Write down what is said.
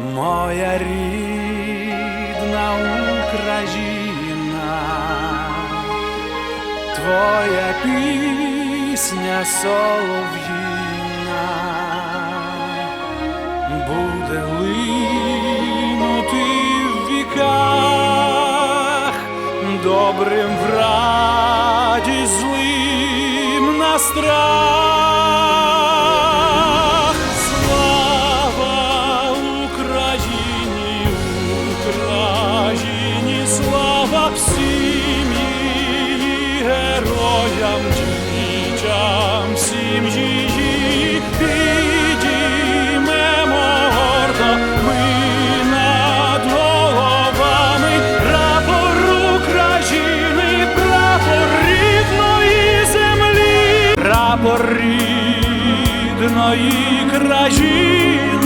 моя рідна Україна, твоя пісня солов'їна буде линути в віках, добрим в раді, злим на страх. Слава всім її героям, дітям, всім її підіймемо гордо. Ми над головами прапор України, прапор рідної землі, прапор рідної країни,